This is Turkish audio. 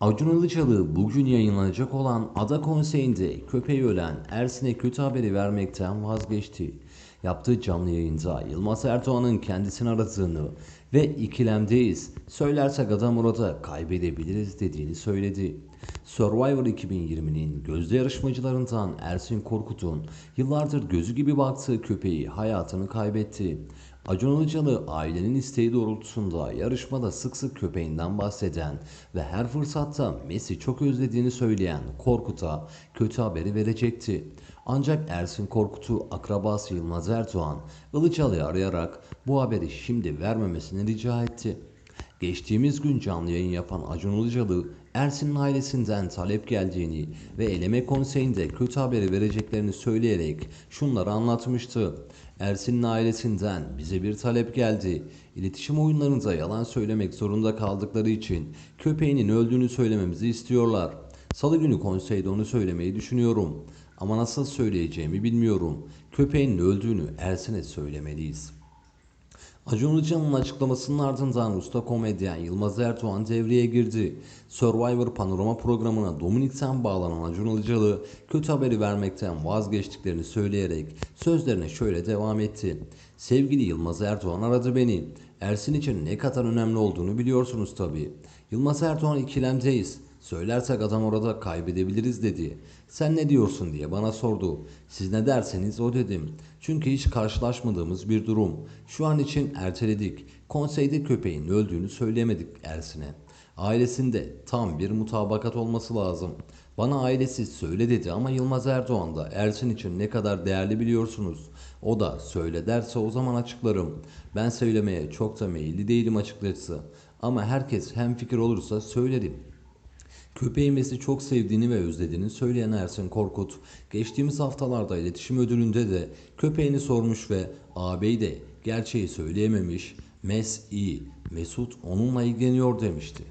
Acun Ilıcalı bugün yayınlanacak olan Ada Konseyi'nde köpeği ölen Ersin'e kötü haberi vermekten vazgeçti. Yaptığı canlı yayında Yılmaz Erdoğan'ın kendisini aradığını ve ikilemdeyiz, söylersek adam orada kaybedebiliriz dediğini söyledi. Survivor 2020'nin gözde yarışmacılarından Ersin Korkut'un yıllardır gözü gibi baktığı köpeği hayatını kaybetti. Acun Ilıcalı ailenin isteği doğrultusunda yarışmada sık sık köpeğinden bahseden ve her fırsatta Messi çok özlediğini söyleyen Korkut'a kötü haberi verecekti. Ancak Ersin Korkut'u akrabası Yılmaz Erdoğan Ilıcalı'yı arayarak bu haberi şimdi vermemesini rica etti. Geçtiğimiz gün canlı yayın yapan Acun Ilıcalı, Ersin'in ailesinden talep geldiğini ve eleme konseyinde kötü haberi vereceklerini söyleyerek şunları anlatmıştı. Ersin'in ailesinden bize bir talep geldi. İletişim oyunlarında yalan söylemek zorunda kaldıkları için köpeğinin öldüğünü söylememizi istiyorlar. Salı günü konseyde onu söylemeyi düşünüyorum. Ama nasıl söyleyeceğimi bilmiyorum. Köpeğinin öldüğünü Ersin'e söylemeliyiz. Acun Ilıcalı'nın açıklamasının ardından usta komedyen Yılmaz Erdoğan devreye girdi. Survivor panorama programına Dominik'ten bağlanan Acun Ilıcalı kötü haberi vermekten vazgeçtiklerini söyleyerek sözlerine şöyle devam etti. Sevgili Yılmaz Erdoğan aradı beni. Ersin için ne kadar önemli olduğunu biliyorsunuz tabii. Yılmaz Erdoğan ikilemdeyiz. Söylersek adam orada kaybedebiliriz dedi. Sen ne diyorsun diye bana sordu. Siz ne derseniz o dedim. Çünkü hiç karşılaşmadığımız bir durum. Şu an için erteledik. Konseyde köpeğin öldüğünü söyleyemedik Ersin'e. Ailesinde tam bir mutabakat olması lazım. Bana ailesi söyle dedi ama Yılmaz Erdoğan da Ersin için ne kadar değerli biliyorsunuz. O da söyle derse o zaman açıklarım. Ben söylemeye çok da meyilli değilim açıkçası. Ama herkes hem fikir olursa söylerim. Köpeğimizi çok sevdiğini ve özlediğini söyleyen Ersin Korkut, geçtiğimiz haftalarda iletişim ödülünde de köpeğini sormuş ve ağabey de gerçeği söyleyememiş, Mes iyi, Mesut onunla ilgileniyor demişti.